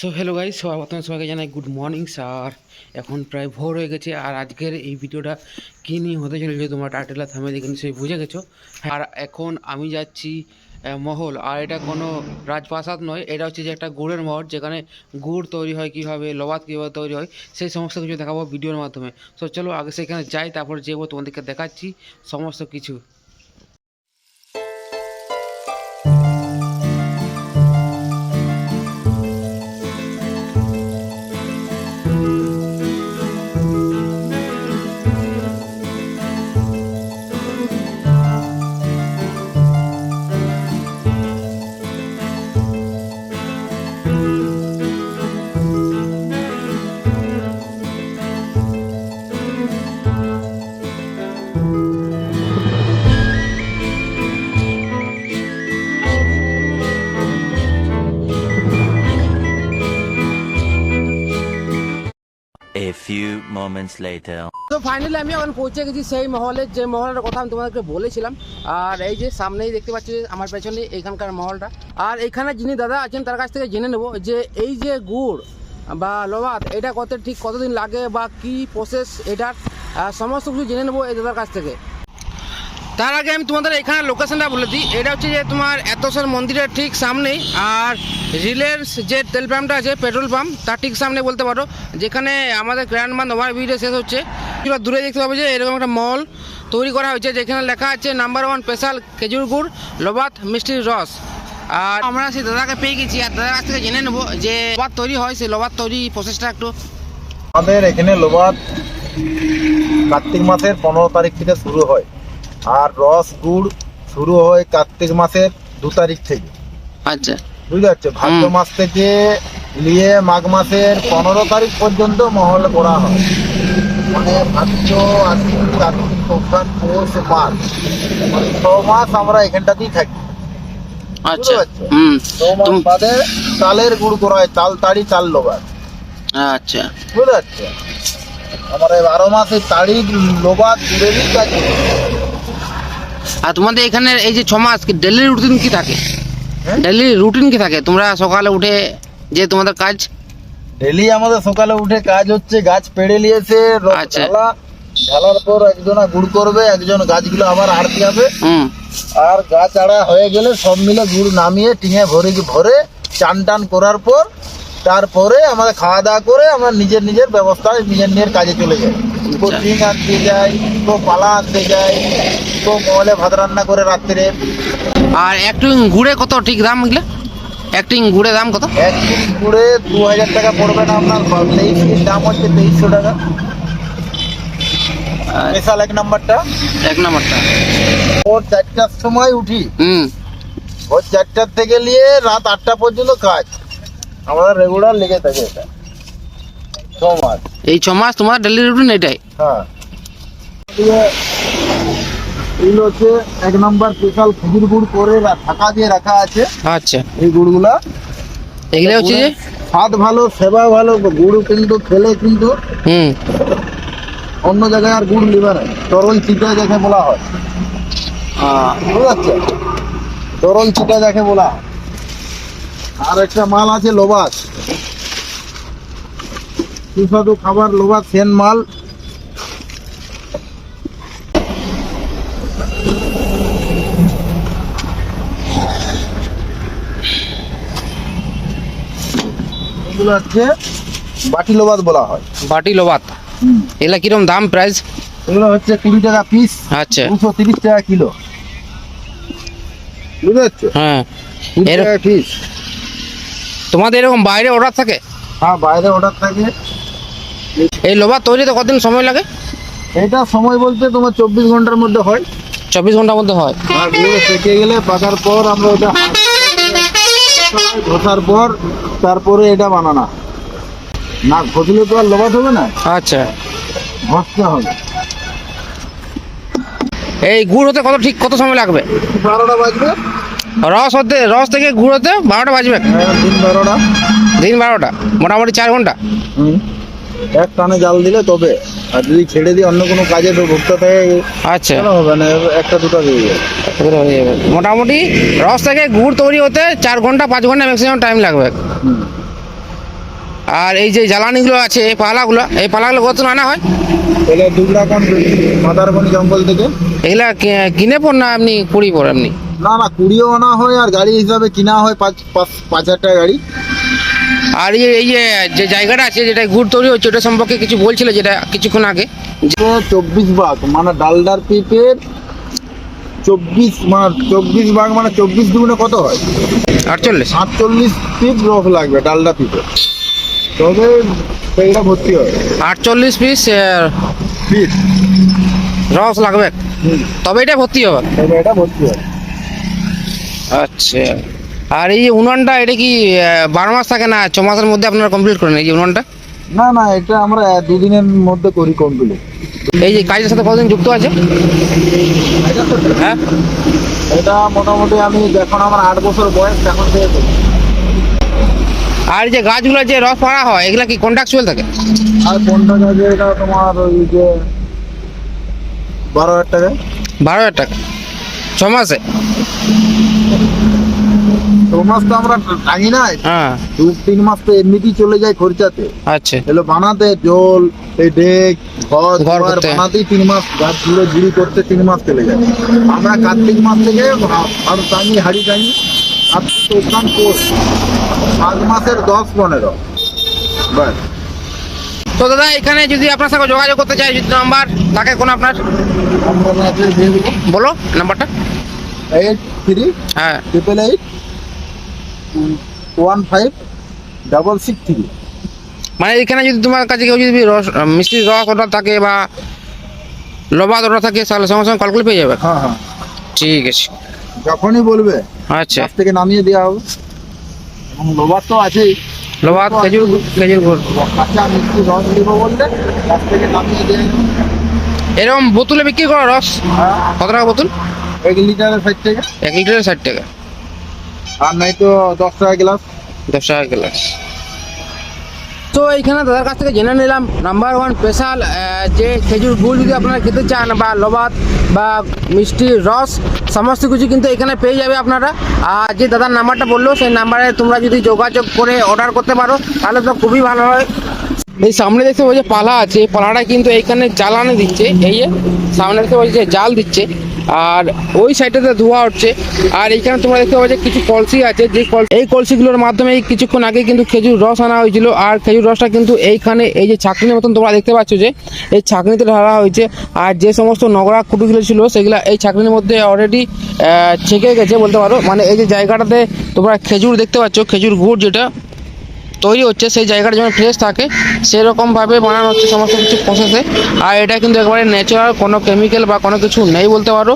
So hello সবাই প্রথমে সবাইকে জানাই গুড মর্নিং স্যার এখন প্রায় ভোর হয়ে গেছে আর আজকের এই ভিডিওটা কী নিয়ে হতে চলেছে তোমরা টাইটেলা থামে দেখে নিশ্চয়ই বুঝে গেছো। আর এখন আমি যাচ্ছি মহল। আর এটা কোনো রাজপ্রাসাদ নয়, এটা হচ্ছে যে একটা গুড়ের মহল যেখানে গুড় তৈরি হয় কীভাবে, লবাত কীভাবে তৈরি হয়, সেই সমস্ত কিছু দেখাবো ভিডিওর মাধ্যমে। সো চলো আগে সেখানে যাই, তারপর যেবো তোমাদেরকে দেখাচ্ছি সমস্ত কিছু। A few moments later. তো ফাইনালি আমি এখন পৌঁছে গেছি সেই মহলের যে মহলের কথা আমি তোমাদেরকে বলেছিলাম, আর এই যে সামনেই দেখতে পাচ্ছি আমার পেছনে এখানকার মহলটা। আর এখানে যিনি দাদা আছেন, তার কাছ থেকে জেনে নেব যে এই যে গুড় বা লোবাত, এটা কত, ঠিক কতদিন লাগে বা কি প্রসেস এটার সমস্ত কিছু জেনে নেব এই দাদার কাছ থেকে। তার আগে আমি তোমাদের এখানে লোকেশনটা বলে দিই। এটা হচ্ছে যে তোমার এতসর মন্দিরের ঠিক সামনেই। আর রিলায়েন্স যে তেল পাম্পটা আছে, পেট্রোল পাম্প, তার ঠিক সামনে বলতে পারো, যেখানে আমাদের গ্র্যান্ডমান ওভার ভিডিও শেষ হচ্ছে। দূরে দেখতে পাবে যে এরকম একটা মল তৈরি করা হয়েছে, যেখানে লেখা আছে নাম্বার ওয়ান স্পেশাল খেজুর গুড়, লোবাত, মিষ্টির রস। আর আমরা সেই দাদাকে পেয়ে গেছি, আর দাদার কাছ থেকে জেনে নেব যে লোবাত তৈরি হয়, সেই লোবাত তৈরি প্রসেসটা একটু। আমাদের এখানে লোবাত কার্তিক মাসের পনেরো তারিখ থেকে শুরু হয়। আর রস গুড় শুরু হয় কার্তিক মাসের দু তারিখ থেকে। আচ্ছা। বুঝতে পারছ? ভাদ্র মাস থেকে নিয়ে মাঘ মাসের পনেরো তারিখ পর্যন্ত মহল করা হয়। মানে ভাদ্র আশ্বিন কার্তিক পৌষ মাঘ। মানে ছ মাস আমরা এখানটাতেই থাকি। আচ্ছা? হুম। মাস বাদে চালের গুড় করা হয় তাড়ি লোবাত আচ্ছা। বুঝতে পারছ? আমার বারো মাসে তাড়ি গুড়েরই কাজ। আর তোমাদের এখানে এই যে ছ মাস ডেলি রুটিন কি থাকে? ডেলি রুটিন কি থাকে? তোমরা সকালে উঠে যে তোমাদের কাজ? ডেলি আমাদের সকালে উঠে কাজ হচ্ছে গাছ পেড়ে নিয়েছে আচ্ছা। ঢালা। ঢালার পর একজনা গুড় করবে একজন গাছগুলো আবার আড়তে যাবে আর গাছ আড়া হয়ে গেলে সব মিলে গুড় নামিয়ে টিঙে ভরে ভরে চান টান করার পর তারপরে আমাদের খাওয়া দাওয়া করে আমরা নিজের নিজের ব্যবস্থায় নিজের নিজের কাজে চলে যাই। তো আচ্ছা। টিং আনতে যাই তো পালা আনতে যাই তো মহলে ভাত রান্না করে রাত্রে। আর একটু ঘুরে কত ঠিক দাম এগুলো? একটিং গুড়ে দাম কত? এক কেজি গুড়ে দু হাজার টাকা পড়বে না আপনার তেইশ দাম হচ্ছে তেইশশো টাকা। স্পেশাল এক নাম্বারটা। এক নম্বরটা। ভোর চারটার সময় উঠি। হুম। ভোর চারটার থেকে নিয়ে রাত আটটা পর্যন্ত কাজ। আমাদের রেগুলার লেগে থাকে এটা। ছ মাস এই ছ মাস তোমার ডেলি রুটিন এটাই? হ্যাঁ। এগুলো হচ্ছে এক নাম্বার স্পেশাল খেজুর গুড় করে ঢাকা দিয়ে রাখা আছে। আচ্ছা। এই গুড়গুলা। এগুলো হচ্ছে যে? স্বাদ ভালো সেবা ভালো গুড় কিন্তু খেলে কিন্তু হুম। অন্য জায়গায় আর গুড় নিবে না। তরল চিটা যাকে বলা হয়। বুঝতে পারছ তরল চিটা যাকে বলা হয়। আর একটা মাল আছে লোবাস। সুস্বাদু খাবার লোবাস সেন মাল। এগুলো হচ্ছে বাটি বলা হয়। বাটি লোবাত এগুলা কিরম দাম প্রাইস এগুলো হচ্ছে কুড়ি টাকা পিস আচ্ছা। দুশো তিরিশ টাকা কিলো। বুঝতে পারছ? হ্যাঁ। এর- পিস তোমাদের এরকম বাইরে অর্ডার থাকে? হ্যাঁ বাইরে অর্ডার থাকে। এই লোবাত তৈরিতে কতদিন সময় লাগে? এটা সময় বলতে তোমার চব্বিশ ঘণ্টার মধ্যে হয়। চব্বিশ ঘণ্টার মধ্যে হয়। আর গুঁড়ো পেকে গেলে পাকার পর আমরা ওটা ঘষার পর তারপরে এটা বানানো। না ঘষলে তো আর লোবাত হবে না। আচ্ছা। ঘষতে হবে। এই গুড় হতে কত ঠিক কত সময় লাগবে? বারোটা বাজবে। রস হতে রস থেকে গুড় হতে বারোটা বাজবে। হ্যাঁ, দিন বারোটা। দিন বারোটা মোটামুটি চার ঘণ্টা। এক টানে জাল দিলে তবে। আর যদি ছেড়ে দিয়ে অন্য কোনো কাজে ভুগতে থাকে আচ্ছা। হবে না? একটা দুটো দিয়ে যাবে। হয়ে যাবে। মোটামুটি রস থেকে গুড় তৈরি হতে চার ঘণ্টা পাঁচ ঘণ্টা ম্যাক্সিমাম টাইম লাগবে। আর এই যে জ্বালানিগুলো আছে এই পালাগুলো এই পালাগুলো কত আনা হয়? এটা দুবরা কোন মাদারবনি জঙ্গল থেকে। এগুলা কিনে পর না আপনি কুড়ি পর আপনি না না কুড়িও আনা হয় আর গাড়ি হিসাবে কিনা হয় পাঁচ পাঁচ পাঁচ হাজার টাকা গাড়ি। আর এই যে- যে জায়গাটা আছে যেটা ঘুর তৈরি হচ্ছে ওটা সম্পর্কে কিছু বলছিল যেটা কিছুক্ষণ আগে? চব্বিশ ভাগ মানে ডালডার পিপের চব্বিশ মানে চব্বিশ ভাগ মানে চব্বিশ দুগুণে কত হয়? আটচল্লিশ। আটচল্লিশ পিস রস লাগবে ডালডা পিপে তবে সেইটা ভর্তি হয়। আটচল্লিশ পিস পিস রস লাগবে। তবে এটা ভর্তি হবে। তবে এটা ভর্তি হয় আচ্ছা। আর এই যে উনুনটা এটা কি বারো মাস থাকে না? ছ মাসের মধ্যে আপনারা কমপ্লিট করেন এই যে উনুনটা? না না এটা আমরা দুদিনের মধ্যে করি কমপ্লিট এই যে কাজের সাথে কতদিন যুক্ত আছে? হ্যাঁ? এটা মোটামুটি আমি যখন আমার আট বছর বয়স এখন থেকে আর যে গাছগুলো যে রস পাড়া হয় এগুলা কি কন্ট্রাকচুয়াল থাকে? আর কোনটা কাজে এটা তোমার ওই যে বারো হাজার টাকা। বারো হাজার টাকা। ছ মাসে? দু মাস তো আমরা টাঙি নাই হ্যাঁ। দু তিন মাস তো এমনিতেই চলে যায় খরচাতে। আচ্ছা। বানাতে জল এই ডেক ঘর ঘর বানাতেই তিন মাস গাছগুলো ঝুড়ি করতে তিন মাস চলে যায়। আমরা কার্তিক মাস থেকে আর টাঙি হাড়ি টাঙি কার্তিক চৌকান কোষ পাঁচ মাসের দশ পনেরো। ব্যাস। তো দাদা এখানে যদি আপনার সঙ্গে যোগাযোগ করতে চাই যদি নাম্বার থাকে কোনো আপনার? বলো নাম্বারটা এইট থ্রি হ্যাঁ। Triple eight one five double six three মানে এখানে যদি তোমার কাছে কেউ যদি রস মিষ্টির রস অর্ডার থাকে বা লবাদ অর্ডার থাকে তাহলে সঙ্গে সঙ্গে কল করে পেয়ে যাবে। হ্যাঁ হ্যাঁ। ঠিক আছে। যখনই বলবে আচ্ছা। গাছ থেকে নামিয়ে দেওয়া হবে। এবং লোবার তো আছেই। লবাদ খেজুর খেজুর গুড়। কাঁচা মিষ্টি রস দিব বললে গাছ থেকে নামিয়ে দিয়ে এরকম বোতলে বিক্রি করো রস? কত টাকা বোতল? এক লিটারের ষাট টাকা। এক লিটারে ষাট টাকা। আর নাই তো দশ টাকা গ্লাস। দশ টাকা গ্লাস। তো এইখানে দাদার কাছ থেকে জেনে নিলাম নাম্বার ওয়ান স্পেশাল যে খেজুর গুড় যদি আপনারা খেতে চান বা লবাত বা মিষ্টি রস সমস্ত কিছু কিন্তু এখানে পেয়ে যাবে আপনারা। আর যে দাদার নাম্বারটা বলল সেই নাম্বারে তোমরা যদি যোগাযোগ করে অর্ডার করতে পারো তাহলে তো খুবই ভালো হয়। এই সামনে দেখতে পাচ্ছি যে পালা আছে এই পালাটা কিন্তু এইখানে জ্বালানি দিচ্ছে এই সামনে দেখতে পাচ্ছি যে জাল দিচ্ছে। আর ওই সাইডটাতে ধোয়া হচ্ছে। আর এইখানে তোমরা দেখতে পাচ্ছ কিছু কলসি আছে, যে এই কলসিগুলোর মাধ্যমে কিছুক্ষণ আগে কিন্তু খেজুর রস আনা হয়েছিল। আর খেজুর রসটা কিন্তু এইখানে এই যে ছাকনির মতন তোমরা দেখতে পাচ্ছ যে, এই ছাকনিতে ঢালা হয়েছে। আর যে সমস্ত নোংরা কুটুগুলো ছিল, সেগুলো এই ছাকনির মধ্যে অলরেডি ছেঁকে গেছে বলতে পারো। মানে এই যে জায়গাটাতে তোমরা খেজুর দেখতে পাচ্ছ, খেজুর গুড় যেটা তৈরি হচ্ছে, সেই জায়গাটা যেমন ফ্রেশ থাকে, সেরকমভাবে বানানো হচ্ছে সমস্ত কিছু প্রসেসে আর এটা কিন্তু একেবারে ন্যাচারাল কোনো কেমিক্যাল বা কোনো কিছু নেই বলতে পারো।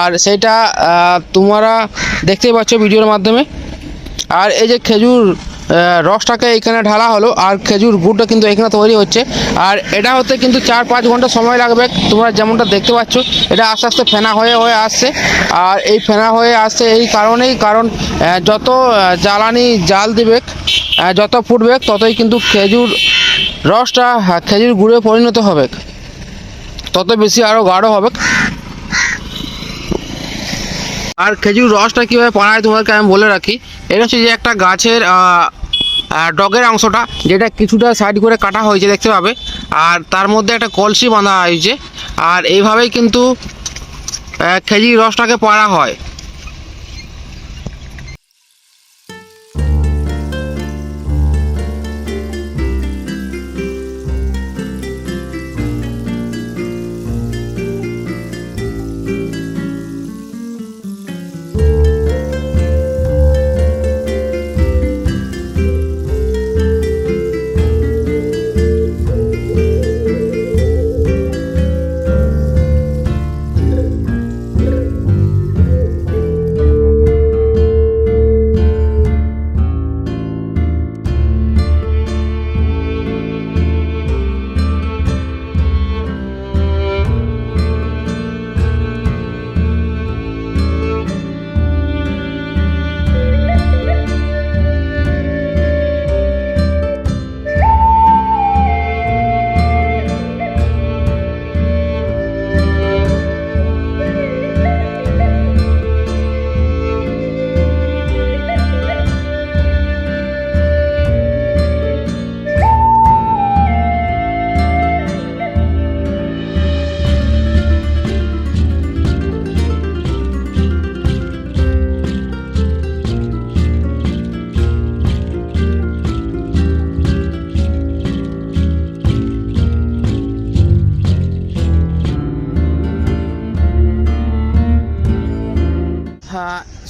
আর সেটা তোমরা দেখতেই পাচ্ছ ভিডিওর মাধ্যমে। আর এই যে খেজুর রসটাকে এখানে ঢালা হলো, আর খেজুর গুড়টা কিন্তু এখানে তৈরি হচ্ছে। আর এটা হতে কিন্তু চার পাঁচ ঘণ্টা সময় লাগবে, তোমরা যেমনটা দেখতে পাচ্ছ, এটা আস্তে আস্তে ফেনা হয়ে হয়ে আসছে। আর এই ফেনা হয়ে আসছে এই কারণেই, কারণ যত জ্বালানি জাল দিবে যত ফুটবে ততই কিন্তু খেজুর রসটা হ্যাঁ, খেজুর গুড়ে পরিণত হবে। তত বেশি আরও গাঢ় হবে। আর খেজুর রসটা কীভাবে পাড়ায় তোমাদেরকে আমি বলে রাখি এটা হচ্ছে যে একটা গাছের ডগের অংশটা যেটা কিছুটা সাইড করে কাটা হয়েছে দেখতে পাবে। আর তার মধ্যে একটা কলসি বাঁধা হয়েছে। আর এইভাবেই কিন্তু খেজুর রসটাকে পাড়া হয়।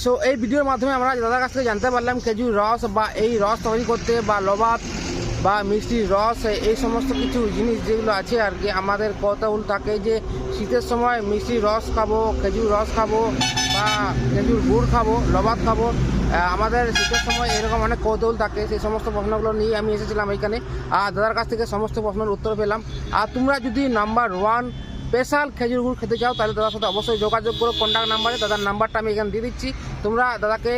সো এই ভিডিওর মাধ্যমে আমরা দাদার কাছ থেকে জানতে পারলাম খেজুর রস বা এই রস তৈরি করতে বা লবাত বা মিষ্টির রস এই সমস্ত কিছু জিনিস যেগুলো আছে আর কি, আমাদের কৌতূহল থাকে যে শীতের সময় মিষ্টির রস খাব, খেজুর রস খাব বা খেজুর গুড় খাব, লবাত খাব। আমাদের শীতের সময় এরকম অনেক কৌতূহল থাকে, সেই সমস্ত প্রশ্নগুলো নিয়ে আমি এসেছিলাম এখানে। আর দাদার কাছ থেকে সমস্ত প্রশ্নের উত্তর পেলাম। আর তোমরা যদি নাম্বার ওয়ান স্পেশাল খেজুর গুড় খেতে চাও, তাহলে দাদার সাথে অবশ্যই যোগাযোগ করো কন্ট্যাক্ট নাম্বারে দাদার নাম্বারটা আমি এখানে দিয়ে দিচ্ছি। তোমরা দাদাকে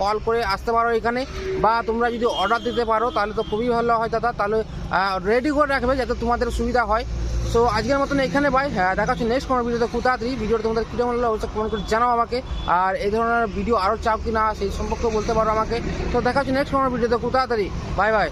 কল করে আসতে পারো এখানে, বা তোমরা যদি অর্ডার দিতে পারো, তাহলে তো খুবই ভালো হয় দাদা। তাহলে রেডি করে রাখবে যাতে তোমাদের সুবিধা হয়। সো আজকের মতন এখানে বাই হ্যাঁ দেখা হচ্ছে নেক্সট কোনো ভিডিওতে খুব তাড়াতাড়ি। ভিডিওটা তোমাদের কীরকম হলো অবশ্যই কমেন্ট করে জানাও আমাকে। আর এই ধরনের ভিডিও আরও চাও কি না সেই সম্পর্কে বলতে পারো আমাকে। তো দেখা হচ্ছে নেক্সট কোনো ভিডিওতে খুব তাড়াতাড়ি। Bye bye